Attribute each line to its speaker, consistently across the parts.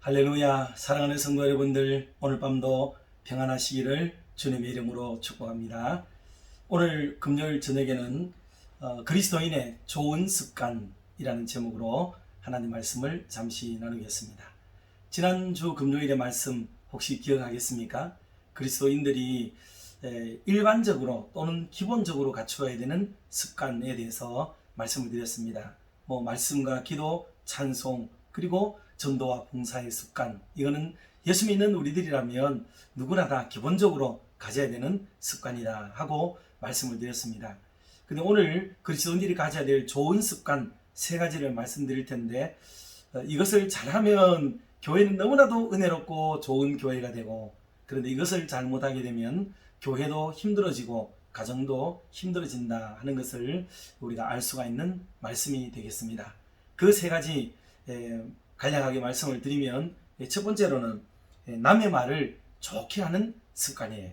Speaker 1: 할렐루야 사랑하는 성도 여러분들 오늘 밤도 평안하시기를 주님의 이름으로 축복합니다. 오늘 금요일 저녁에는 어, 그리스도인의 좋은 습관이라는 제목으로 하나님 말씀을 잠시 나누겠습니다. 지난주 금요일의 말씀 혹시 기억하겠습니까? 그리스도인들이 에, 일반적으로 또는 기본적으로 갖추어야 되는 습관에 대해서 말씀을 드렸습니다. 뭐 말씀과 기도, 찬송, 그리고 전도와 봉사의 습관. 이거는 예수 믿는 우리들이라면 누구나 다 기본적으로 가져야 되는 습관이다 하고 말씀을 드렸습니다. 근데 오늘 그리스도인들이 가져야 될 좋은 습관 세 가지를 말씀드릴 텐데 어, 이것을 잘하면 교회는 너무나도 은혜롭고 좋은 교회가 되고 그런데 이것을 잘못하게 되면 교회도 힘들어지고 가정도 힘들어진다 하는 것을 우리가 알 수가 있는 말씀이 되겠습니다. 그 세 가지 에, 간략하게 말씀을 드리면 예, 첫 번째로는 예, 남의 말을 좋게 하는 습관이에요.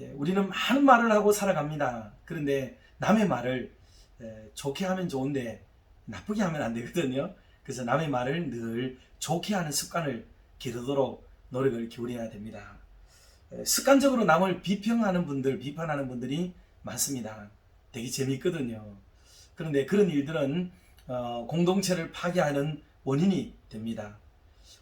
Speaker 1: 예, 우리는 많은 말을 하고 살아갑니다. 그런데 남의 말을 에, 좋게 하면 좋은데 나쁘게 하면 안 되거든요. 그래서 남의 말을 늘 좋게 하는 습관을 기르도록 노력을 기울여야 됩니다. 에, 습관적으로 남을 비평하는 분들, 비판하는 분들이 많습니다. 되게 재미있거든요. 그런데 그런 일들은 어, 공동체를 파괴하는 원인이 됩니다.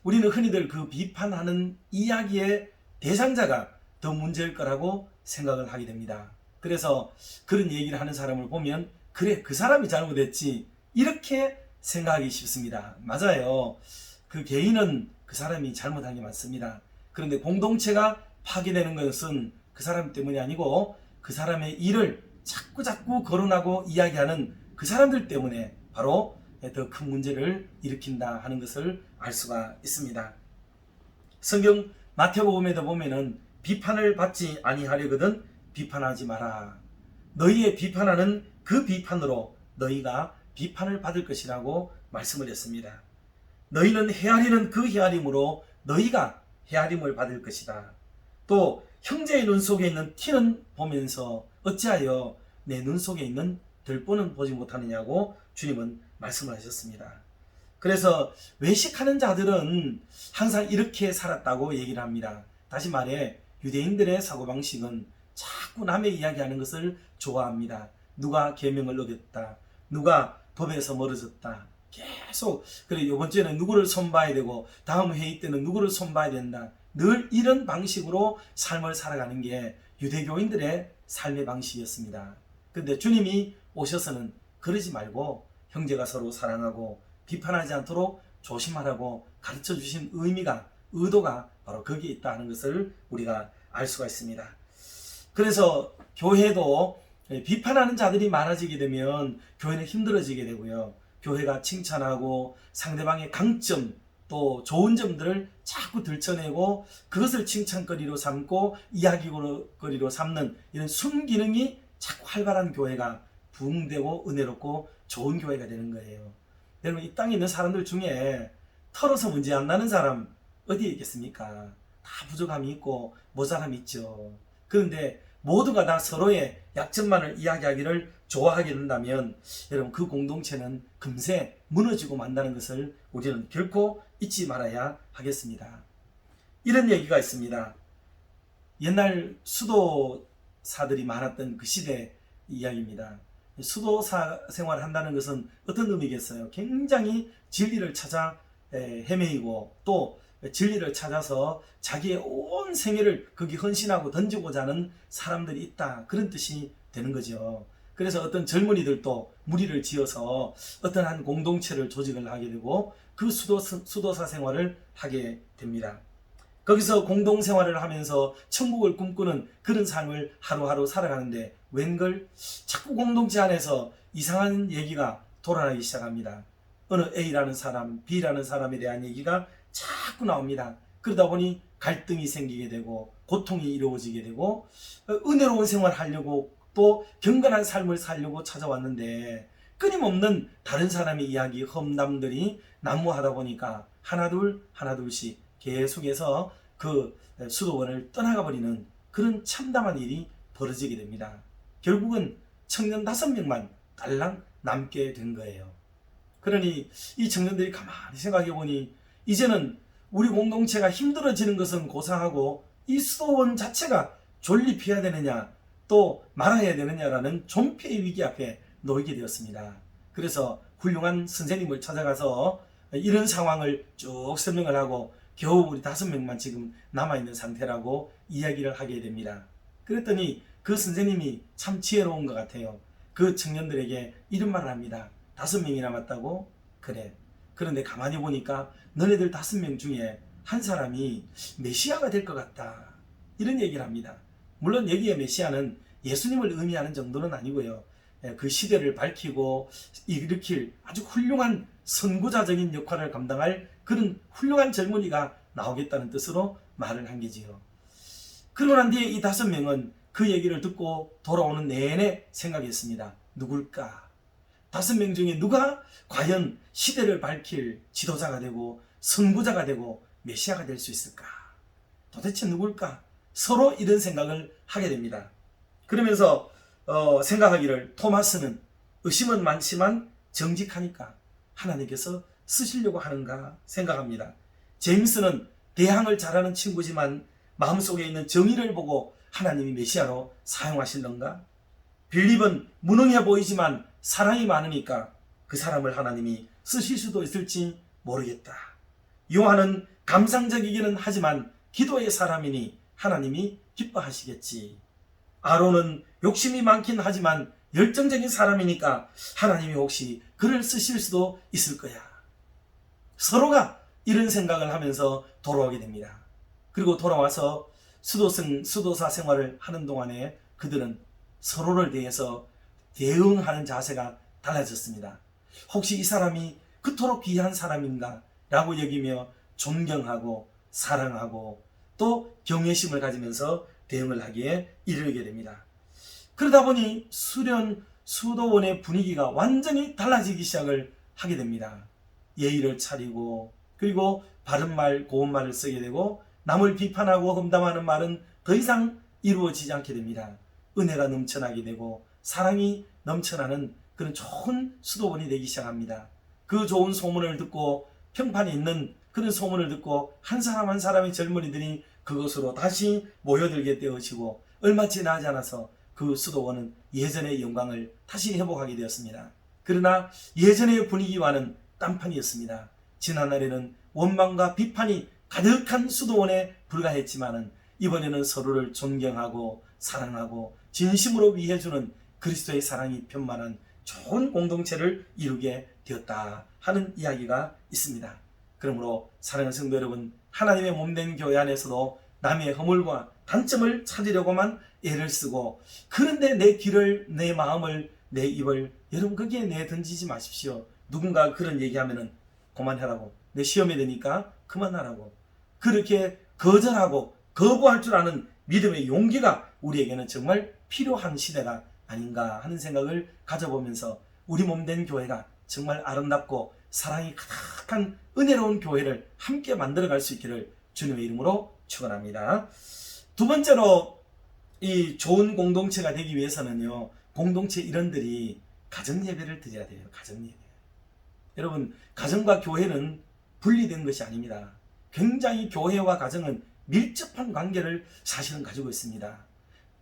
Speaker 1: 우리는 흔히들 그 비판하는 이야기의 대상자가 더 문제일 거라고 생각을 하게 됩니다. 그래서 그런 얘기를 하는 사람을 보면 그래 그 사람이 잘못했지 이렇게 생각하기 쉽습니다. 맞아요. 그 개인은 그 사람이 잘못한 게 맞습니다. 그런데 공동체가 파괴되는 것은 그 사람 때문이 아니고 그 사람의 일을 자꾸 자꾸 거론하고 이야기하는 그 사람들 때문에 바로 더 큰 문제를 일으킨다 하는 것을 알 수가 있습니다. 성경 마태복음에도 보면은 비판을 받지 아니하려거든 비판하지 마라. 너희의 비판하는 그 비판으로 너희가 비판을 받을 것이라고 말씀을 했습니다. 너희는 헤아리는 그 헤아림으로 너희가 헤아림을 받을 것이다. 또 형제의 눈 속에 있는 티는 보면서 어찌하여 내 눈 속에 있는 들보는 보지 못하느냐고 주님은 말씀을 하셨습니다. 그래서 외식하는 자들은 항상 이렇게 살았다고 얘기를 합니다. 다시 말해 유대인들의 사고방식은 자꾸 남의 이야기하는 것을 좋아합니다. 누가 계명을 어겼다. 누가 법에서 멀어졌다. 계속 그래 이번 주에는 누구를 손봐야 되고 다음 회의 때는 누구를 손봐야 된다. 늘 이런 방식으로 삶을 살아가는 게 유대교인들의 삶의 방식이었습니다. 근데 주님이 오셔서는 그러지 말고 형제가 서로 사랑하고 비판하지 않도록 조심하라고 가르쳐 주신 의미가 의도가 바로 거기에 있다 하는 것을 우리가 알 수가 있습니다. 그래서 교회도 비판하는 자들이 많아지게 되면 교회는 힘들어지게 되고요. 교회가 칭찬하고 상대방의 강점 또 좋은 점들을 자꾸 들춰내고 그것을 칭찬거리로 삼고 이야기거리로 삼는 이런 순기능이 자꾸 활발한 교회가 부흥되고 은혜롭고 좋은 교회가 되는 거예요. 여러분 이 땅에 있는 사람들 중에 털어서 문제 안 나는 사람 어디에 있겠습니까? 다 부족함이 있고 모자람이 있죠. 그런데 모두가 다 서로의 약점만을 이야기하기를 좋아하게 된다면 여러분 그 공동체는 금세 무너지고 만다는 것을 우리는 결코 잊지 말아야 하겠습니다. 이런 얘기가 있습니다. 옛날 수도사들이 많았던 그 시대 이야기입니다. 수도사 생활을 한다는 것은 어떤 의미겠어요? 굉장히 진리를 찾아 에, 헤매이고 또 진리를 찾아서 자기의 온 생애를 거기 헌신하고 던지고자 하는 사람들이 있다. 그런 뜻이 되는 거죠. 그래서 어떤 젊은이들도 무리를 지어서 어떤 한 공동체를 조직을 하게 되고 그 수도, 수도사 생활을 하게 됩니다. 거기서 공동 생활을 하면서 천국을 꿈꾸는 그런 삶을 하루하루 살아가는데 웬걸 자꾸 공동체 안에서 이상한 얘기가 돌아나기 시작합니다. 어느 A라는 사람, B라는 사람에 대한 얘기가 자꾸 나옵니다. 그러다 보니 갈등이 생기게 되고 고통이 이루어지게 되고 어, 은혜로운 생활을 하려고 또 경건한 삶을 살려고 찾아왔는데 끊임없는 다른 사람의 이야기 험담들이 난무하다 보니까 하나둘 하나둘씩 계속해서 그 수도원을 떠나가 버리는 그런 참담한 일이 벌어지게 됩니다. 결국은 청년 다섯 명만 달랑 남게 된 거예요. 그러니 이 청년들이 가만히 생각해 보니 이제는 우리 공동체가 힘들어지는 것은 고사하고 이 수도원 자체가 존립해야 되느냐 또 말아야 되느냐라는 존폐의 위기 앞에 놓이게 되었습니다. 그래서 훌륭한 선생님을 찾아가서 이런 상황을 쭉 설명을 하고 겨우 우리 다섯 명만 지금 남아있는 상태라고 이야기를 하게 됩니다. 그랬더니 그 선생님이 참 지혜로운 것 같아요. 그 청년들에게 이런 말을 합니다. 다섯 명이 남았다고? 그래. 그런데 가만히 보니까 너네들 다섯 명 중에 한 사람이 메시아가 될 것 같다. 이런 얘기를 합니다. 물론 여기에 메시아는 예수님을 의미하는 정도는 아니고요. 예, 그 시대를 밝히고 일으킬 아주 훌륭한 선구자적인 역할을 감당할 그런 훌륭한 젊은이가 나오겠다는 뜻으로 말을 한 게지요. 그러고 난 뒤에 이 다섯 명은 그 얘기를 듣고 돌아오는 내내 생각했습니다. 누굴까? 다섯 명 중에 누가 과연 시대를 밝힐 지도자가 되고 선구자가 되고 메시아가 될 수 있을까? 도대체 누굴까? 서로 이런 생각을 하게 됩니다. 그러면서 어, 생각하기를 토마스는 의심은 많지만 정직하니까 하나님께서 쓰시려고 하는가 생각합니다. 제임스는 대항을 잘하는 친구지만 마음속에 있는 정의를 보고 하나님이 메시아로 사용하실런가? 빌립은 무능해 보이지만 사랑이 많으니까 그 사람을 하나님이 쓰실 수도 있을지 모르겠다. 요한은 감상적이기는 하지만 기도의 사람이니 하나님이 기뻐하시겠지. 아론은 욕심이 많긴 하지만 열정적인 사람이니까 하나님이 혹시 그를 쓰실 수도 있을 거야. 서로가 이런 생각을 하면서 돌아오게 됩니다. 그리고 돌아와서 수도승, 수도사 생활을 하는 동안에 그들은 서로를 대해서 대응하는 자세가 달라졌습니다. 혹시 이 사람이 그토록 귀한 사람인가? 라고 여기며 존경하고 사랑하고 또 경외심을 가지면서 대응을 하기에 이르게 됩니다. 그러다 보니 수련 수도원의 분위기가 완전히 달라지기 시작을 하게 됩니다. 예의를 차리고 그리고 바른 말, 고운 말을 쓰게 되고 남을 비판하고 험담하는 말은 더 이상 이루어지지 않게 됩니다. 은혜가 넘쳐나게 되고 사랑이 넘쳐나는 그런 좋은 수도원이 되기 시작합니다. 그 좋은 소문을 듣고 평판이 있는 그런 소문을 듣고 한 사람 한 사람의 젊은이들이 그것으로 다시 모여들게 되어지고 얼마 지나지 않아서 그 수도원은 예전의 영광을 다시 회복하게 되었습니다. 그러나 예전의 분위기와는 딴판이었습니다. 지난날에는 원망과 비판이 가득한 수도원에 불과했지만은 이번에는 서로를 존경하고 사랑하고 진심으로 위해주는 그리스도의 사랑이 편만한 좋은 공동체를 이루게 되었다 하는 이야기가 있습니다. 그러므로 사랑하는 성도 여러분, 하나님의 몸된 교회 안에서도 남의 허물과 단점을 찾으려고만 애를 쓰고 그런데 내 길을 내 마음을 내 입을 여러분 거기에 내 던지지 마십시오. 누군가 그런 얘기하면은 그만하라고 내 시험에 드니까 그만하라고 그렇게 거절하고 거부할 줄 아는 믿음의 용기가 우리에게는 정말 필요한 시대가 아닌가 하는 생각을 가져보면서 우리 몸 된 교회가 정말 아름답고 사랑이 가득한 은혜로운 교회를 함께 만들어갈 수 있기를 주님의 이름으로 축원합니다. 두 번째로 이 좋은 공동체가 되기 위해서는요 공동체 일원들이 가정 예배를 드려야 돼요. 가정 예배. 여러분 가정과 교회는 분리된 것이 아닙니다. 굉장히 교회와 가정은 밀접한 관계를 사실은 가지고 있습니다.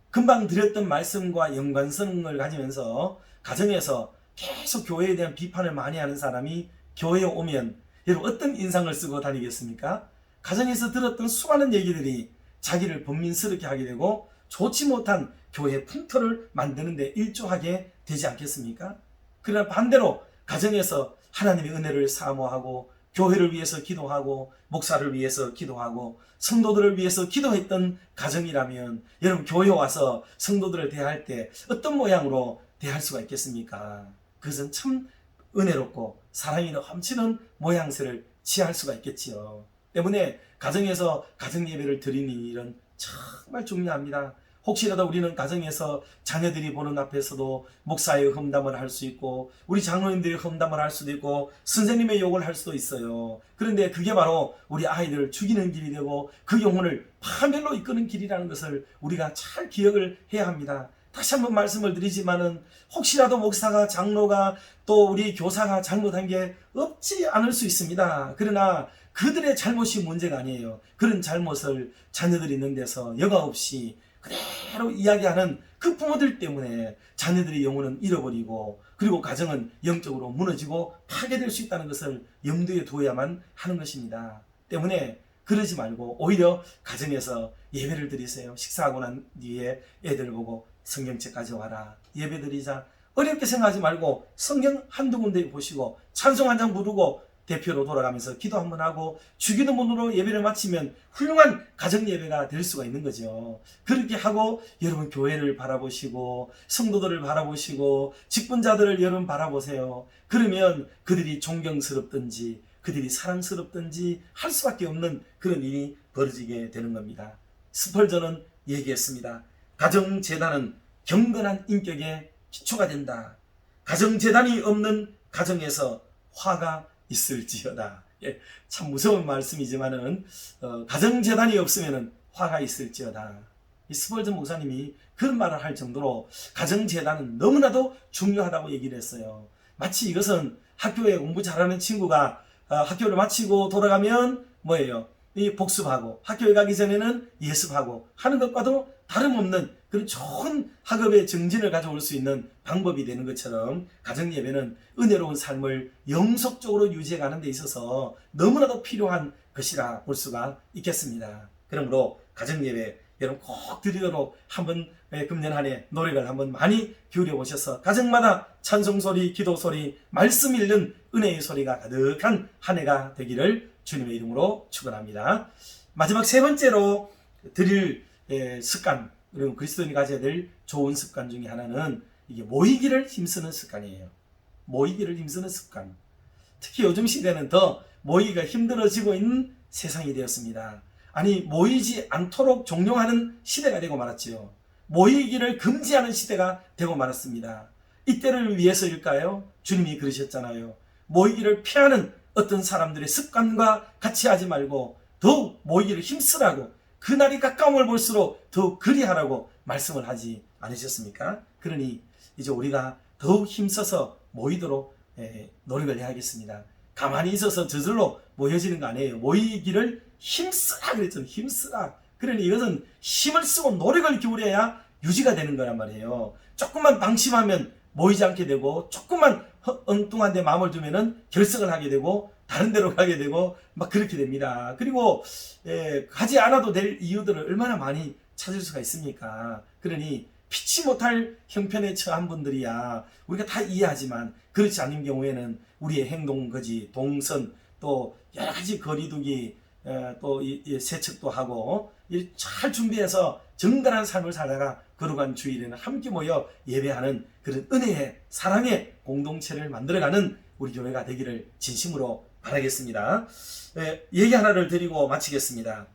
Speaker 1: 금방 드렸던 말씀과 연관성을 가지면서 가정에서 계속 교회에 대한 비판을 많이 하는 사람이 교회에 오면 여러분 어떤 인상을 쓰고 다니겠습니까? 가정에서 들었던 수많은 얘기들이 자기를 번민스럽게 하게 되고 좋지 못한 교회 풍토를 만드는데 일조하게 되지 않겠습니까? 그러나 반대로 가정에서 하나님의 은혜를 사모하고 교회를 위해서 기도하고 목사를 위해서 기도하고 성도들을 위해서 기도했던 가정이라면 여러분 교회 와서 성도들을 대할 때 어떤 모양으로 대할 수가 있겠습니까? 그것은 참 은혜롭고 사랑이 넘치는 모양새를 취할 수가 있겠지요. 때문에 가정에서 가정 예배를 드리는 일은 정말 중요합니다. 혹시라도 우리는 가정에서 자녀들이 보는 앞에서도 목사의 험담을 할 수 있고 우리 장로님들이 험담을 할 수도 있고 선생님의 욕을 할 수도 있어요. 그런데 그게 바로 우리 아이들을 죽이는 길이 되고 그 영혼을 파멸로 이끄는 길이라는 것을 우리가 잘 기억을 해야 합니다. 다시 한번 말씀을 드리지만은 혹시라도 목사가 장로가 또 우리 교사가 잘못한 게 없지 않을 수 있습니다. 그러나 그들의 잘못이 문제가 아니에요. 그런 잘못을 자녀들이 있는 데서 여과 없이 그 대로 이야기하는 그 부모들 때문에 자녀들의 영혼은 잃어버리고 그리고 가정은 영적으로 무너지고 파괴될 수 있다는 것을 염두에 두어야만 하는 것입니다. 때문에 그러지 말고 오히려 가정에서 예배를 드리세요. 식사하고 난 뒤에 애들 보고 성경책 가져와라. 예배 드리자. 어렵게 생각하지 말고 성경 한두 군데 보시고 찬송 한 장 부르고 대표로 돌아가면서 기도 한번 하고 주기도 문으로 예배를 마치면 훌륭한 가정 예배가 될 수가 있는 거죠. 그렇게 하고 여러분 교회를 바라보시고 성도들을 바라보시고 직분자들을 여러분 바라보세요. 그러면 그들이 존경스럽든지 그들이 사랑스럽든지 할 수밖에 없는 그런 일이 벌어지게 되는 겁니다. 스펄전은 얘기했습니다. 가정 재단은 경건한 인격의 기초가 된다. 가정 재단이 없는 가정에서 화가 있을지어다. 예, 참 무서운 말씀이지만은 어, 가정 재단이 없으면은 화가 있을지어다. 이 스펄전 목사님이 그런 말을 할 정도로 가정 재단은 너무나도 중요하다고 얘기를 했어요. 마치 이것은 학교에 공부 잘하는 친구가 어, 학교를 마치고 돌아가면 뭐예요? 이 복습하고 학교에 가기 전에는 예습하고 하는 것과도 다름없는 그런 좋은 학업의 정진을 가져올 수 있는 방법이 되는 것처럼 가정 예배는 은혜로운 삶을 영속적으로 유지해 가는 데 있어서 너무나도 필요한 것이라 볼 수가 있겠습니다. 그러므로 가정 예배 여러분 꼭 드리도록 한번 예, 금년 한 해 노력을 한번 많이 기울여 보셔서 가정마다 찬송 소리, 기도 소리, 말씀 읽는 은혜의 소리가 가득한 한 해가 되기를 주님의 이름으로 축원합니다. 마지막 세 번째로 드릴 예, 습관, 그리고 그리스도인이 가져야 될 좋은 습관 중에 하나는 이게 모이기를 힘쓰는 습관이에요. 모이기를 힘쓰는 습관. 특히 요즘 시대는 더 모이기가 힘들어지고 있는 세상이 되었습니다. 아니 모이지 않도록 종용하는 시대가 되고 말았지요. 모이기를 금지하는 시대가 되고 말았습니다. 이때를 위해서일까요? 주님이 그러셨잖아요. 모이기를 피하는 어떤 사람들의 습관과 같이 하지 말고 더욱 모이기를 힘쓰라고 그날이 가까움을 볼수록 더욱 그리하라고 말씀을 하지 않으셨습니까? 그러니 이제 우리가 더욱 힘써서 모이도록 예, 노력을 해야겠습니다. 가만히 있어서 저절로 모여지는 거 아니에요. 모이기를 힘쓰라 그랬죠. 힘쓰라. 그러니 이것은 힘을 쓰고 노력을 기울여야 유지가 되는 거란 말이에요. 조금만 방심하면 모이지 않게 되고 조금만 허- 엉뚱한 데 마음을 두면은 결석을 하게 되고 다른 데로 가게 되고 막 그렇게 됩니다. 그리고 예, 가지 않아도 될 이유들을 얼마나 많이 찾을 수가 있습니까? 그러니 피치 못할 형편에 처한 분들이야 우리가 다 이해하지만 그렇지 않은 경우에는 우리의 행동 거지 동선 또 여러 가지 거리두기 에, 또 이- 이 세척도 하고 이잘 준비해서 정갈한 삶을 살다가 거룩한 주일에는 함께 모여 예배하는 그런 은혜의 사랑의 공동체를 만들어가는 우리 교회가 되기를 진심으로 바라겠습니다. 에, 얘기 하나를 드리고 마치겠습니다.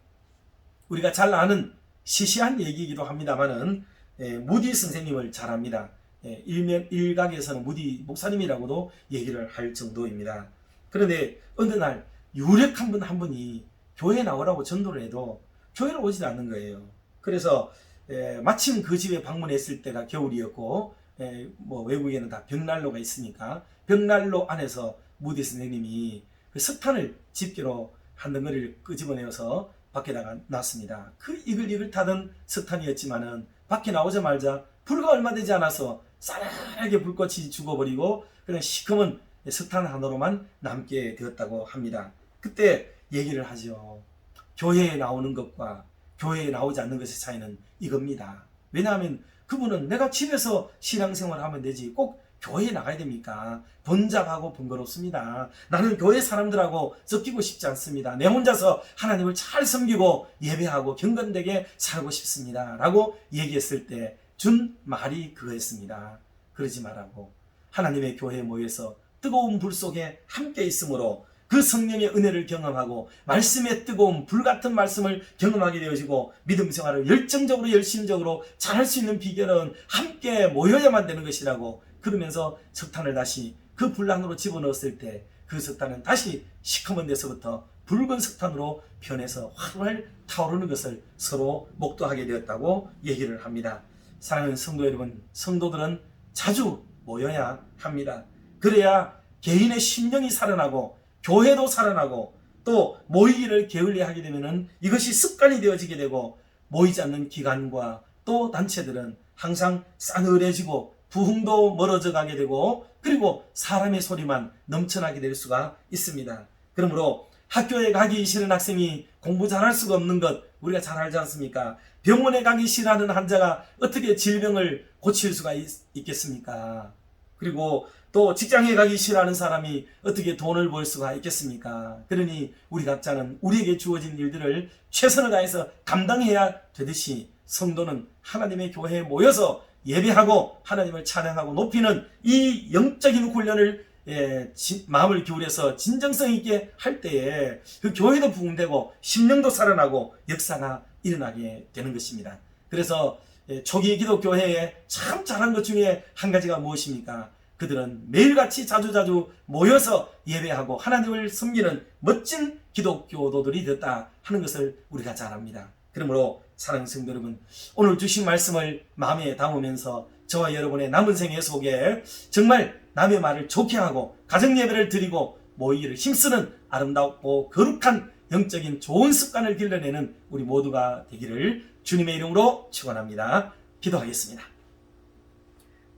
Speaker 1: 우리가 잘 아는 시시한 얘기이기도 합니다만은 에, 무디 선생님을 잘 압니다. 에, 일면 일각에서는 무디 목사님이라고도 얘기를 할 정도입니다. 그런데 어느 날 유력한 분 한 분이 교회 나오라고 전도를 해도 교회를 오지 않는 거예요. 그래서 에, 마침 그 집에 방문했을 때가 겨울이었고 에, 뭐 외국에는 다 벽난로가 있으니까 벽난로 안에서 무디 선생님이 그 석탄을 집게로 한 덩어리를 끄집어내어서 밖에다가 놨습니다. 그 이글이글 타던 석탄이었지만은 밖에 나오자마자 불과 얼마 되지 않아서 싸늘하게 불꽃이 죽어버리고 그냥 시커먼 석탄 하나로만 남게 되었다고 합니다. 그때 얘기를 하죠. 교회에 나오는 것과 교회에 나오지 않는 것의 차이는 이겁니다. 왜냐하면 그분은 내가 집에서 신앙생활을 하면 되지 꼭 교회에 나가야 됩니까? 번잡하고 번거롭습니다. 나는 교회 사람들하고 섞이고 싶지 않습니다. 내 혼자서 하나님을 잘 섬기고 예배하고 경건되게 살고 싶습니다. 라고 얘기했을 때 준 말이 그거였습니다. 그러지 말라고. 하나님의 교회에 모여서 뜨거운 불 속에 함께 있으므로 그 성령의 은혜를 경험하고 말씀의 뜨거운 불 같은 말씀을 경험하게 되어지고 믿음 생활을 열정적으로 열심적으로 잘할 수 있는 비결은 함께 모여야만 되는 것이라고 그러면서 석탄을 다시 그 불난으로 집어넣었을 때 그 석탄은 다시 시커먼 데서부터 붉은 석탄으로 변해서 활활 타오르는 것을 서로 목도하게 되었다고 얘기를 합니다. 사랑하는 성도 여러분, 성도들은 자주 모여야 합니다. 그래야 개인의 심령이 살아나고 교회도 살아나고 또 모이기를 게을리하게 되면은 이것이 습관이 되어지게 되고 모이지 않는 기관과 또 단체들은 항상 싸늘해지고 부흥도 멀어져 가게 되고 그리고 사람의 소리만 넘쳐나게 될 수가 있습니다. 그러므로 학교에 가기 싫은 학생이 공부 잘할 수가 없는 것 우리가 잘 알지 않습니까? 병원에 가기 싫어하는 환자가 어떻게 질병을 고칠 수가 있, 있겠습니까? 그리고 또 직장에 가기 싫어하는 사람이 어떻게 돈을 벌 수가 있겠습니까? 그러니 우리 각자는 우리에게 주어진 일들을 최선을 다해서 감당해야 되듯이 성도는 하나님의 교회에 모여서 예배하고 하나님을 찬양하고 높이는 이 영적인 훈련을 예, 지- 마음을 기울여서 진정성 있게 할 때에 그 교회도 부흥되고 심령도 살아나고 역사가 일어나게 되는 것입니다. 그래서 예, 초기 기독교회에 참 잘한 것 중에 한 가지가 무엇입니까? 그들은 매일같이 자주자주 모여서 예배하고 하나님을 섬기는 멋진 기독교도들이 됐다 하는 것을 우리가 잘 압니다. 그러므로 사랑하는 성도 여러분, 오늘 주신 말씀을 마음에 담으면서 저와 여러분의 남은 생애 속에 정말 남의 말을 좋게 하고 가정 예배를 드리고 모이기를 힘쓰는 아름답고 거룩한 영적인 좋은 습관을 길러내는 우리 모두가 되기를 주님의 이름으로 축원합니다. 기도하겠습니다.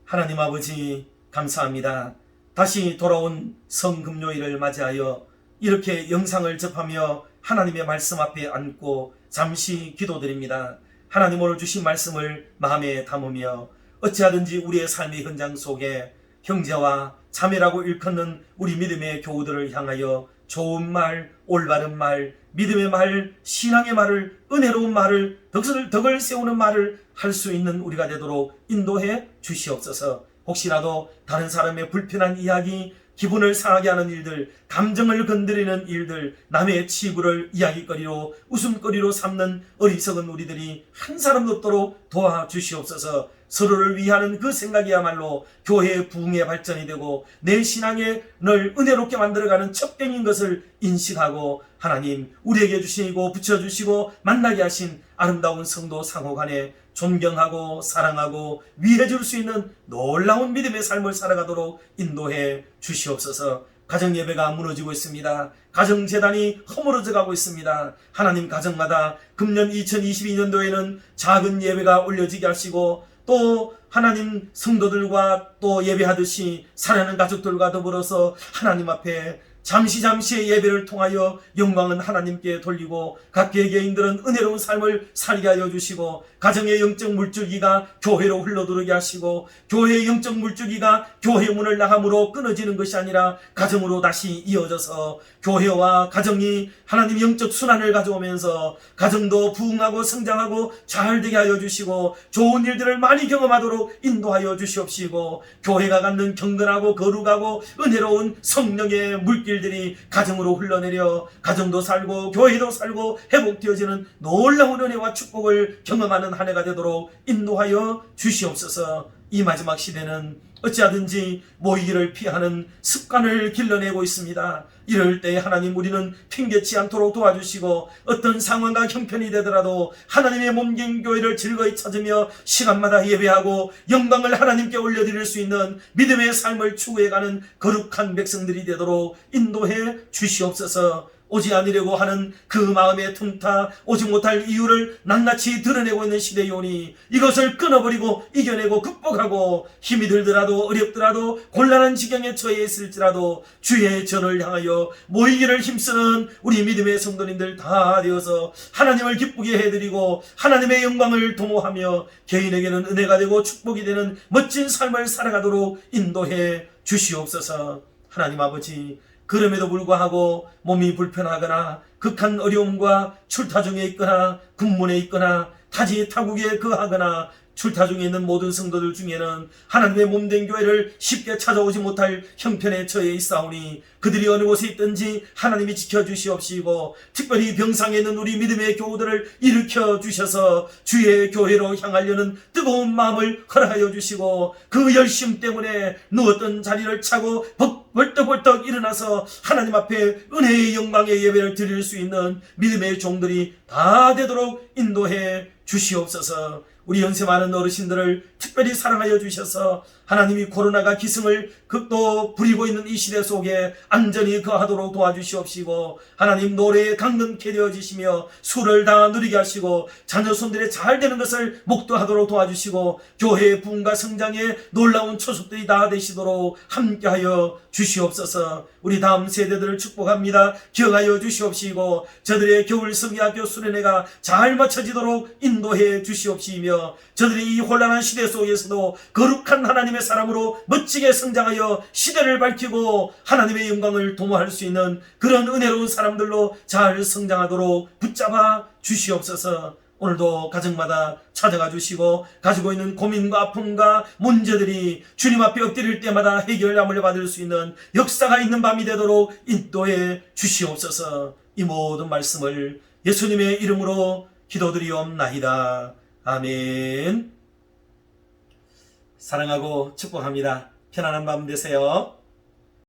Speaker 1: 하나님 아버지 감사합니다. 다시 돌아온 성금요일을 맞이하여 이렇게 영상을 접하며 하나님의 말씀 앞에 앉고 잠시 기도드립니다. 하나님 오늘 주신 말씀을 마음에 담으며 어찌하든지 우리의 삶의 현장 속에 형제와 자매라고 일컫는 우리 믿음의 교우들을 향하여 좋은 말, 올바른 말, 믿음의 말, 신앙의 말을, 은혜로운 말을, 덕을, 덕을 세우는 말을 할 수 있는 우리가 되도록 인도해 주시옵소서. 혹시라도 다른 사람의 불편한 이야기, 기분을 상하게 하는 일들, 감정을 건드리는 일들, 남의 치부를 이야기거리로 웃음거리로 삼는 어리석은 우리들이 한 사람도 없도록 도와주시옵소서. 서로를 위하는 그 생각이야말로 교회의 부흥의 발전이 되고 내 신앙에 늘 은혜롭게 만들어가는 첩경인 것을 인식하고 하나님 우리에게 주시고 붙여주시고 만나게 하신 아름다운 성도 상호 간에 존경하고 사랑하고 위해 줄 수 있는 놀라운 믿음의 삶을 살아가도록 인도해 주시옵소서. 가정 예배가 무너지고 있습니다. 가정 재단이 허물어져 가고 있습니다. 하나님 가정마다 금년 2022년도에는 작은 예배가 올려지게 하시고 또 하나님 성도들과 또 예배하듯이 사랑하는 가족들과 더불어서 하나님 앞에 잠시 잠시의 예배를 통하여 영광은 하나님께 돌리고 각 개개인들은 은혜로운 삶을 살게 하여 주시고 가정의 영적 물줄기가 교회로 흘러들어오게 하시고 교회의 영적 물줄기가 교회 문을 나감으로 끊어지는 것이 아니라 가정으로 다시 이어져서 교회와 가정이 하나님 영적 순환을 가져오면서 가정도 부흥하고 성장하고 잘 되게 하여 주시고 좋은 일들을 많이 경험하도록 인도하여 주시옵시고 교회가 갖는 경건하고 거룩하고 은혜로운 성령의 물길 들이 가정으로 흘러내려 가정도 살고 교회도 살고 회복되어지는 놀라운 은혜와 축복을 경험하는 한 해가 되도록 인도하여 주시옵소서. 이 마지막 시대는 어찌하든지 모이기를 피하는 습관을 길러내고 있습니다. 이럴 때 하나님 우리는 핑계치 않도록 도와주시고 어떤 상황과 형편이 되더라도 하나님의 몸긴 교회를 즐거이 찾으며 시간마다 예배하고 영광을 하나님께 올려드릴 수 있는 믿음의 삶을 추구해가는 거룩한 백성들이 되도록 인도해 주시옵소서. 오지 않으려고 하는 그 마음의 틈타 오지 못할 이유를 낱낱이 드러내고 있는 시대이오니 이것을 끊어버리고 이겨내고 극복하고 힘이 들더라도 어렵더라도 곤란한 지경에 처해 있을지라도 주의 전을 향하여 모이기를 힘쓰는 우리 믿음의 성도님들 다 되어서 하나님을 기쁘게 해드리고 하나님의 영광을 도모하며 개인에게는 은혜가 되고 축복이 되는 멋진 삶을 살아가도록 인도해 주시옵소서. 하나님 아버지 그럼에도 불구하고 몸이 불편하거나 극한 어려움과 출타 중에 있거나 군문에 있거나 타지 타국에 거하거나 출타 중에 있는 모든 성도들 중에는 하나님의 몸된 교회를 쉽게 찾아오지 못할 형편에 처해 있사오니 그들이 어느 곳에 있든지 하나님이 지켜주시옵시고 특별히 병상에 있는 우리 믿음의 교우들을 일으켜 주셔서 주의 교회로 향하려는 뜨거운 마음을 허락하여 주시고 그 열심 때문에 누웠던 자리를 차고 벅 벌떡벌떡 일어나서 하나님 앞에 은혜의 영광의 예배를 드릴 수 있는 믿음의 종들이 다 되도록 인도해 주시옵소서. 우리 연세 많은 어르신들을 특별히 사랑하여 주셔서 하나님이 코로나가 기승을 극도 부리고 있는 이 시대 속에 안전히 거하도록 도와주시옵시고 하나님 노래에 강건케 되어지시며 술을 다 누리게 하시고 자녀 손들에 잘 되는 것을 목도하도록 도와주시고 교회의 부흥과 성장에 놀라운 초석들이 다 되시도록 함께하여 주시옵소서. 우리 다음 세대들을 축복합니다. 기억하여 주시옵시고 저들의 겨울 성리학교 수련회가 잘 마쳐지도록 인도해 주시옵시며 저들이 이 혼란한 시대 속에서도 거룩한 하나님의 사람으로 멋지게 성장하여 시대를 밝히고 하나님의 영광을 도모할 수 있는 그런 은혜로운 사람들로 잘 성장하도록 붙잡아 주시옵소서. 오늘도 가정마다 찾아가 주시고 가지고 있는 고민과 아픔과 문제들이 주님 앞에 엎드릴 때마다 해결함을 받을 수 있는 역사가 있는 밤이 되도록 인도해 주시옵소서. 이 모든 말씀을 예수님의 이름으로 기도드리옵나이다. 아멘. 사랑하고 축복합니다. 편안한 밤 되세요.